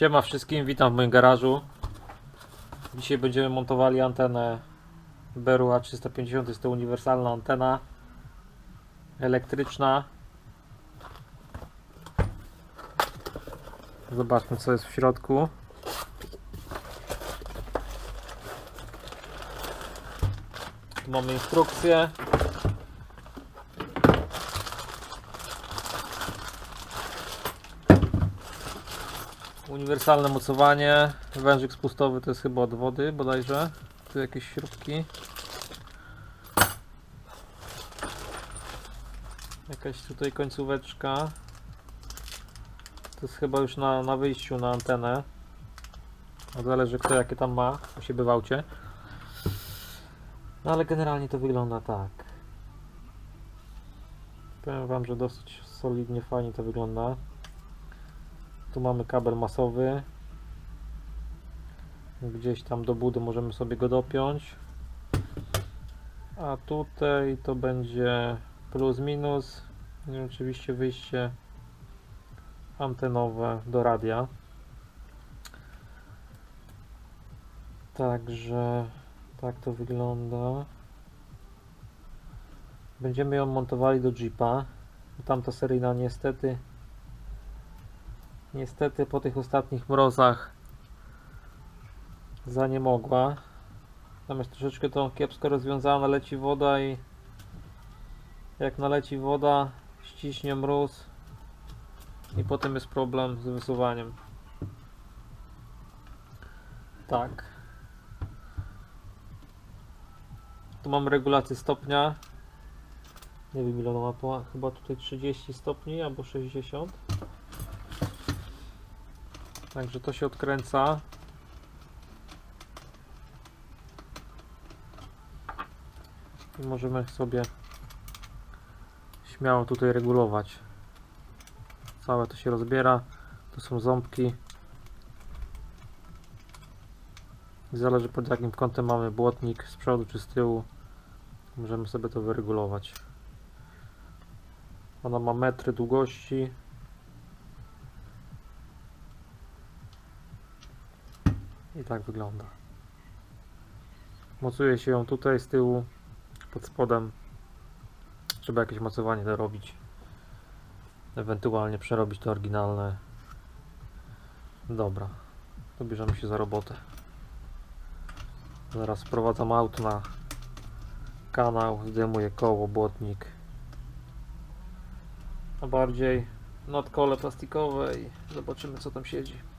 Siema wszystkim, witam w moim garażu. Dzisiaj będziemy montowali antenę Beru A350, jest to uniwersalna antena elektryczna. Zobaczmy co jest w środku. Tu mamy instrukcję. Uniwersalne mocowanie. Wężyk spustowy to jest chyba od wody bodajże. Tu jakieś śrubki. Jakaś tutaj końcóweczka. To jest chyba już na, na wyjściu na antenę. Zależy kto jakie tam ma u siebie w aucie. No ale generalnie to wygląda tak. Powiem wam, że dosyć solidnie, fajnie to wygląda. Tu mamy kabel masowy. Gdzieś tam do budy możemy sobie go dopiąć. A tutaj to będzie plus minus. I oczywiście wyjście antenowe do radia. Także tak to wygląda. Będziemy ją montowali do Jeepa. Tamta seryjna niestety Niestety po tych ostatnich mrozach za nie mogła. Tam jest troszeczkę to kiepsko rozwiązane, leci woda i jak naleci woda, ściśnie mróz i potem jest problem z wysuwaniem. Tak. Tu mam regulację stopnia. Nie wiem ile ona ma, chyba tutaj 30 stopni albo 60. Także to się odkręca. I możemy sobie śmiało tutaj regulować. Całe to się rozbiera. Tu są ząbki. I Zależy pod jakim kątem mamy błotnik, z przodu czy z tyłu. Możemy sobie to wyregulować. Ona ma metry długości. I tak wygląda. Mocuje się ją tutaj z tyłu, pod spodem. Trzeba jakieś mocowanie dorobić. Ewentualnie przerobić to oryginalne. Dobra, to bierzemy się za robotę. Zaraz wprowadzam auto na kanał, zdejmuję koło, błotnik. A bardziej nadkole plastikowe i zobaczymy co tam siedzi.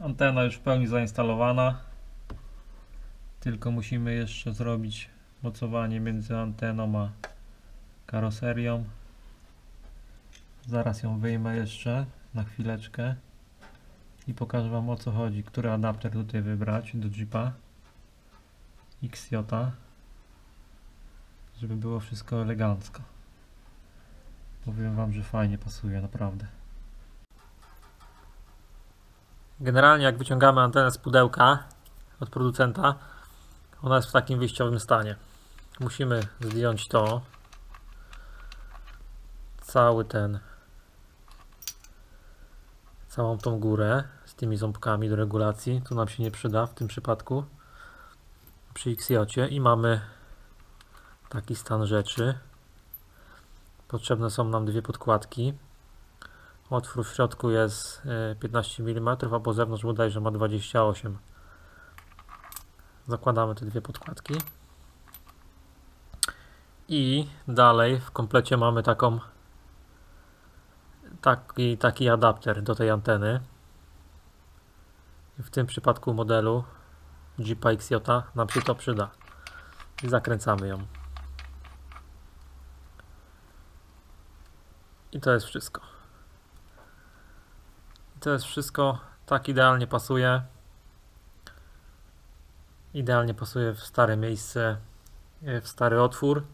Antena już w pełni zainstalowana. Tylko musimy jeszcze zrobić mocowanie między anteną a karoserią. Zaraz ją wyjmę jeszcze na chwileczkę i pokażę Wam o co chodzi, który adapter tutaj wybrać do Jeepa XJ, żeby było wszystko elegancko. Powiem Wam, że fajnie pasuje, naprawdę. Generalnie jak wyciągamy antenę z pudełka od producenta, ona jest w takim wyjściowym stanie. Musimy zdjąć to, cały ten, całą tą górę z tymi ząbkami do regulacji. To nam się nie przyda w tym przypadku przy XJ i mamy taki stan rzeczy. Potrzebne są nam dwie podkładki. Otwór w środku jest e, 15 mm, a po zewnątrz bodajże ma 28 Zakładamy te dwie podkładki. I dalej w komplecie mamy taką taki, taki adapter do tej anteny. W tym przypadku modelu Jeepa XJ nam się to przyda. I zakręcamy ją. I to jest wszystko. To jest wszystko. Tak idealnie pasuje. Idealnie pasuje w stare miejsce, e, w stary otwór.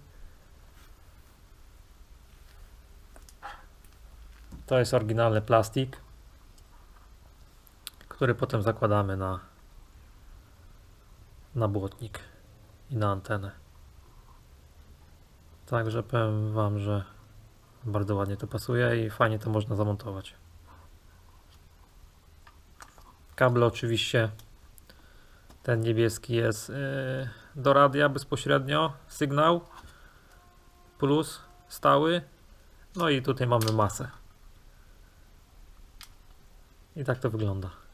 To jest oryginalny plastik, który potem zakładamy na, na błotnik i na antenę. Także powiem Wam, że bardzo ładnie to pasuje i fajnie to można zamontować. Kable oczywiście ten niebieski jest yy, do radia bezpośrednio, sygnał plus stały. No i tutaj mamy masę. I tak to wygląda.